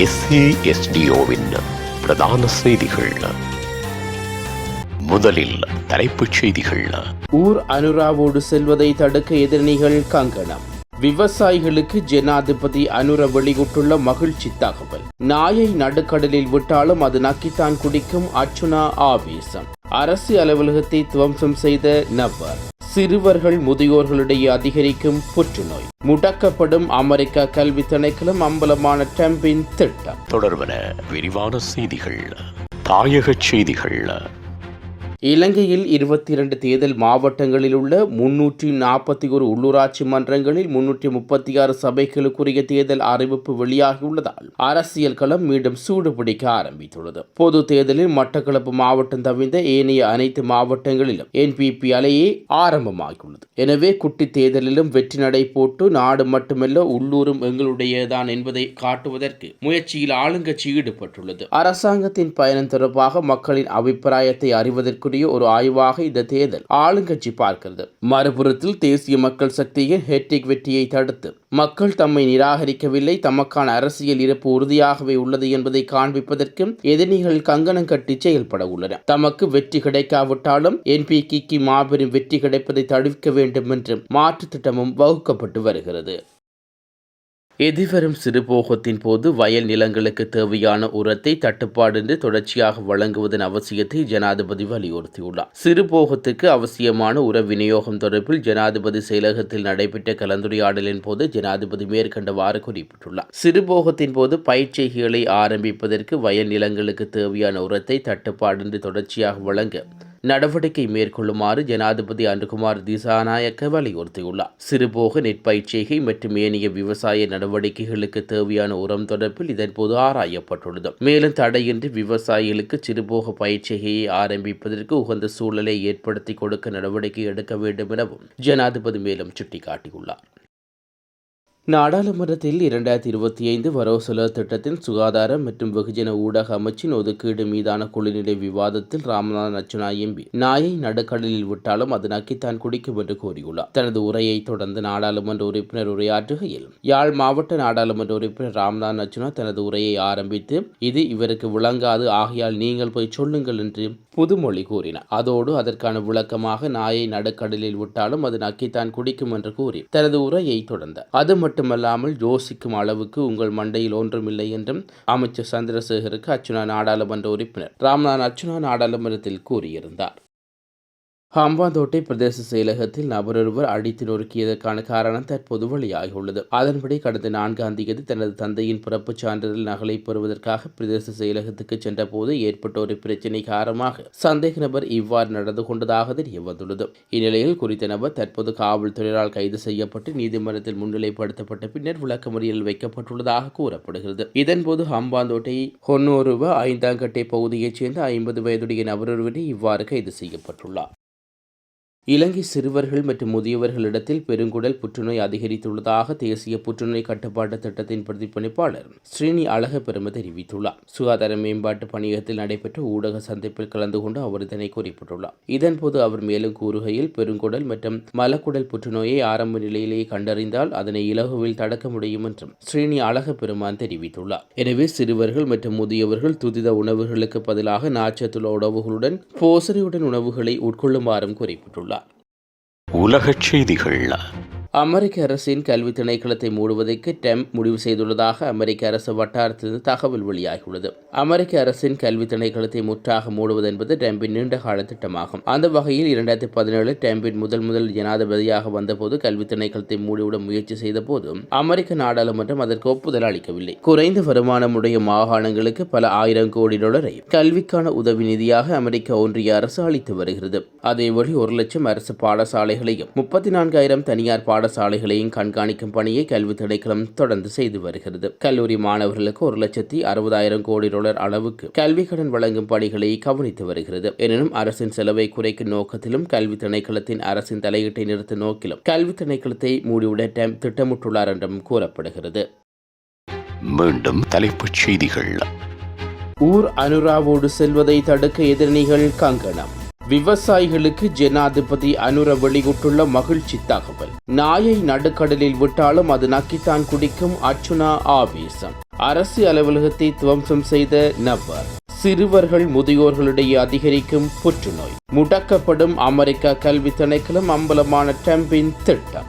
எஸ்ஏஎஸ்டிஓவின் பிரதான செய்திகள். முதலில் தலைப்புச் செய்திகள். ஊர் அனுராவோடு செல்வதை தடுக்க எதிரணிகள் கங்கணம். விவசாயிகளுக்கு ஜனாதிபதி அனுர வெளியிட்டுள்ள மகிழ்ச்சி தகவல். நாயை நடுக்கடலில் விட்டாலும் அது நக்கித்தான் குடிக்கும் அர்ச்சுனா ஆவேசம். அரசு அலுவலகத்தை துவம்சம் செய்த நபர். சிறுவர்கள் முதியோர்களிடையே அதிகரிக்கும் புற்றுநோய். முடக்கப்படும் அமெரிக்க கல்வி திணைக்களம் அம்பலமான டிரம்பின் திட்டம். தொடர்பன விரிவான செய்திகள் தாயகச் செய்திகள். இலங்கையில் இருபத்தி இரண்டு தேர்தல் மாவட்டங்களில் உள்ள முன்னூற்றி நாற்பத்தி ஒரு உள்ளூராட்சி மன்றங்களில் முன்னூற்றி முப்பத்தி ஆறு சபைகளுக்குரிய தேர்தல் அறிவிப்பு வெளியாகியுள்ளதால் அரசியல் களம் மீண்டும் சூடுபிடிக்க ஆரம்பித்துள்ளது. பொது தேர்தலில் மட்டக்களப்பு மாவட்டம் தவிர்ந்த ஏனைய அனைத்து மாவட்டங்களிலும் என்பிபி அலையே ஆரம்பமாகியுள்ளது. எனவே குட்டி தேர்தலிலும் வெற்றி நடை போட்டு நாடு மட்டுமல்ல உள்ளூரும் எங்களுடையதான் என்பதை காட்டுவதற்கு முயற்சியில் ஆளுங்கட்சி ஈடுபட்டுள்ளது. அரசாங்கத்தின் பயணம் தொடர்பாக மக்களின் அபிப்பிராயத்தை அறிவதற்கு அறிவதற்குரிய ஒரு ஆய்வாக இந்த தேர்தல் ஆளுங்கட்சி பார்க்கிறது. மறுபுறத்தில் தேசிய மக்கள் சக்தியின் ஹெட்ரிக் வெற்றியை தடுத்து மக்கள் தம்மை நிராகரிக்கவில்லை தமக்கான அரசியல் இருப்பு உறுதியாகவே உள்ளது என்பதை காண்பிப்பதற்கும் எதிரிகள் கங்கணம் கட்டி செயல்பட உள்ளன தமக்கு வெற்றி கிடைக்காவிட்டாலும் என்பிக்கு மாபெரும் வெற்றி கிடைப்பதை தடுக்க வேண்டும் என்று மாற்று திட்டமும் வகுக்கப்பட்டு வருகிறது. எதிர்வரும் சிறுபோகத்தின் போது வயல் நிலங்களுக்கு தேவையான உரத்தை தட்டுப்பாடின்றி தொடர்ச்சியாக வழங்குவதன் அவசியத்தை ஜனாதிபதி வலியுறுத்தியுள்ளார். சிறுபோகத்துக்கு அவசியமான உர விநியோகம் தொடர்பில் ஜனாதிபதி செயலகத்தில் நடைபெற்ற கலந்துரையாடலின் போது ஜனாதிபதி மேற்கண்டவாறு குறிப்பிட்டுள்ளார். சிறுபோகத்தின் போது பயிற்சிகளை ஆரம்பிப்பதற்கு வயல் நிலங்களுக்கு தேவையான உரத்தை தட்டுப்பாடின்றி தொடர்ச்சியாக வழங்க நடவடிக்கை மேற்கொள்ளுமாறு ஜனாதிபதி அனுகுமார் திசாநாயக்க வலியுறுத்தியுள்ளார். சிறுபோக நெற்பயிற்சிகை மற்றும் ஏனைய விவசாய நடவடிக்கைகளுக்கு தேவையான உரம் தொடர்பில் இதன்போது ஆராயப்பட்டுள்ளது. மேலும் தடையின்றி விவசாயிகளுக்கு சிறுபோக பயிற்சிகையை ஆரம்பிப்பதற்கு உகந்த சூழலை ஏற்படுத்தி கொடுக்க நடவடிக்கை எடுக்க வேண்டும் எனவும் ஜனாதிபதி மேலும் சுட்டிக்காட்டியுள்ளார். நாடாளுமன்றத்தில் இரண்டாயிரத்தி இருபத்தி ஐந்து வரவு செலவு திட்டத்தின் சுகாதார மற்றும் வெகுஜன ஊடக அமைச்சின் ஒதுக்கீடு மீதான குழுநிலை விவாதத்தில் ராமநாத நச்சுனா எம்பி நாயை நடுக்கடலில் விட்டாலும் அது நக்கித்தான் குடிக்கும் என்று கூறியுள்ளார். தனது உரையை தொடர்ந்து நாடாளுமன்ற உறுப்பினர் உரையாற்றுகையில் யாழ் மாவட்ட நாடாளுமன்ற உறுப்பினர் ராமநாதன் நச்சுனா தனது உரையை ஆரம்பித்து இது இவருக்கு விளங்காது ஆகையால் நீங்கள் போய் சொல்லுங்கள் என்று புதுமொழி கூறினார். அதோடு அதற்கான விளக்கமாக நாயை நடுக்கடலில் விட்டாலும் அது நக்கித்தான் குடிக்கும் என்று கூறி தனது உரையை தொடர்ந்தார். அது மட்டும் மட்டுமல்லாமல் யோசிக்கும் அளவுக்கு உங்கள் மண்டையில் ஒன்றுமில்லை என்றும் அமைச்சர் சந்திரசேகருக்கு அர்ச்சுனா நாடாளுமன்ற உறுப்பினர். ராம்நாத் அர்ச்சுனா நாடாளுமன்றத்தில் கூறியிருந்தார். ஹம்பாந்தோட்டை பிரதேச செயலகத்தில் நபரொருவர் அடித்து நொறுக்கியதற்கான காரணம் தற்போது வெளியாகியுள்ளது. அதன்படி கடந்த நான்காம் தேதி தனது தந்தையின் பிறப்புச் சான்றிதழ் நகலை பெறுவதற்காக பிரதேச செயலகத்துக்கு சென்றபோது ஏற்பட்ட ஒரு பிரச்சினை காரணமாக சந்தேக நபர் இவ்வாறு நடந்து கொண்டதாக தெரிய வந்துள்ளது இந்நிலையில் குறித்த நபர் தற்போது காவல்துறையால் கைது செய்யப்பட்டு நீதிமன்றத்தில் முன்னிலைப்படுத்தப்பட்ட பின்னர் விளக்கமறியலில் வைக்கப்பட்டுள்ளதாக கூறப்படுகிறது. இதன்போது ஹம்பாந்தோட்டை ஹொன்னோருவ ஐந்தாங்கட்டை பகுதியைச் சேர்ந்த ஐம்பது வயதுடைய நபரொருவரை இவ்வாறு கைது செய்யப்பட்டுள்ளார். இலங்கை சிறுவர்கள் மற்றும் முதியவர்களிடத்தில் பெருங்குடல் புற்றுநோய் அதிகரித்துள்ளதாக தேசிய புற்றுநோய் கட்டுப்பாட்டு திட்டத்தின் பிரதிப்பணிப்பாளர் ஸ்ரீனி அழகப்பெரும தெரிவித்துள்ளார். சுகாதார மேம்பாட்டு பணியகத்தில் நடைபெற்ற ஊடக சந்திப்பில் கலந்து கொண்டு அவர் இதனை குறிப்பிட்டுள்ளார். இதன்போது அவர் மேலும் கூறுகையில் பெருங்குடல் மற்றும் மலக்குடல் புற்றுநோயை ஆரம்ப நிலையிலேயே கண்டறிந்தால் அதனை இலகுவில் தடுக்க முடியும் என்றும் ஸ்ரீனி அழகப்பெருமான் தெரிவித்துள்ளார். எனவே சிறுவர்கள் மற்றும் முதியவர்கள் துதித உணவுகளுக்கு பதிலாக நாச்சத்துள்ள உணவுகளுடன் போசரியுடன் உணவுகளை உட்கொள்ளுமாறும் குறிப்பிட்டுள்ளார். உலகச் செய்திகள் அமெரிக்க அரசின் கல்வி திணைக்களத்தை மூடுவதற்கு டெம் முடிவு செய்துள்ளதாக அமெரிக்க அரசு வட்டாரத்திலிருந்து தகவல் வெளியாகியுள்ளது. அமெரிக்க அரசின் கல்வி திணைக்களத்தை முற்றாக மூடுவது என்பது டெம்பின் நீண்டகால திட்டமாகும். அந்த வகையில் இரண்டாயிரத்தி பதினேழு டெம்பின் முதல் முதல் ஜனாதிபதியாக வந்தபோது கல்வி திணைக்களத்தை மூடிவிட முயற்சி செய்த போது அமெரிக்க நாடாளுமன்றம் அதற்கு ஒப்புதல் அளிக்கவில்லை. குறைந்த வருமானமுடைய மாகாணங்களுக்கு பல ஆயிரம் கோடி டாலரை கல்விக்கான உதவி நிதியாக அமெரிக்க ஒன்றிய அரசு அளித்து வருகிறது. அதேபடி ஒரு லட்சம் அரசு பாடசாலைகளையும் முப்பத்தி நான்காயிரம் தனியார் பாடசாலைகளையும் கண்காணிக்கும் பணியை கல்வி திணைக்களம் தொடர்ந்து செய்து வருகிறது. கல்லூரி மாணவர்களுக்கு ஒரு லட்சத்தி அறுபதாயிரம் கோடி டாலர் அளவுக்கு கல்வி கடன் வழங்கும் பணிகளை கவனித்து வருகிறது. எனினும் அரசின் செலவை குறைக்கும் நோக்கத்திலும் கல்வி திணைக்களத்தின் அரசின் தலையீட்டை நிறுத்தும் நோக்கிலும் கல்வி திணைக்களத்தை மூடிவிட டெம் திட்டமிட்டுள்ளார் என்றும் கூறப்படுகிறது. மீண்டும் தலைப்புச் செய்திகள். ஊர் அனுராவோடு செல்வதை தடுக்க எதிரணிகள் கங்கணம். விவசாயிகளுக்கு ஜனாதிபதி அனுர வெளியிட்டுள்ள மகிழ்ச்சி தகவல். நாயை நடுக்கடலில் விட்டாலும் அது நக்கித்தான் குடிக்கும் அர்ச்சுனா ஆவேசம். அரசு அலுவலகத்தை துவம்சம் செய்த நபர். சிறுவர்கள் முதியோர்களிடையே அதிகரிக்கும் புற்றுநோய். முடக்கப்படும் அமெரிக்கா கல்வி திணைக்களம் அம்பலமான டிரம்பின் திட்டம்.